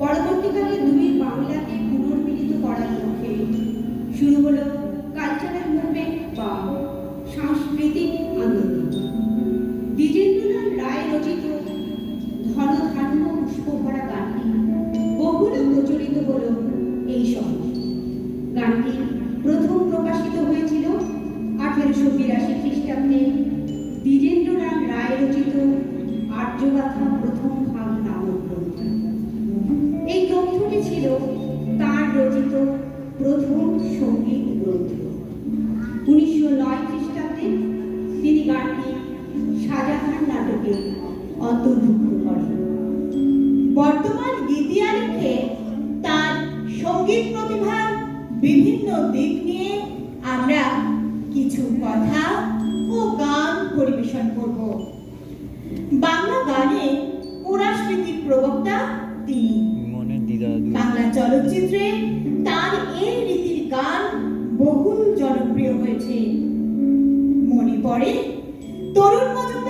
পরবর্তীকালে দুই বাংলাকে পুনর্মিলিত করার লক্ষ্যে শুরু হলো কালচারাল মুভমেন্ট বা সাংস্কৃতিক আন্দোলন। দ্বিজেন্দ্রনাথ রায় রচিত ধনধান্য পুষ্পভরা গানটি বহুল প্রচলিত হল এই সময়। গানটি প্রথম প্রকাশিত হয়েছিল আঠেরোশো বিরাশি খ্রিস্টাব্দে। দ্বিজেন্দ্রনাথ রায় রচিত আর্যগাথা রচিত প্রথম সংগীত গ্রন্থ। উনিশশো নয় খ্রিস্টাব্দে তিনি গানটি শাহজাহান নাটকে অন্তর্ভুক্ত করেন। বর্তমান গীতিয়ারিখে তার সংগীত প্রতিভার বিভিন্ন দিক নিয়ে আমরা কিছু কথা ও গান পরিবেশন করব। বাংলা গানে পুরাস্মৃতির প্রবক্তা তিনি। বাংলা চলচ্চিত্রে হয়েছে। মনে পড়ে? তরুণ মজুমদার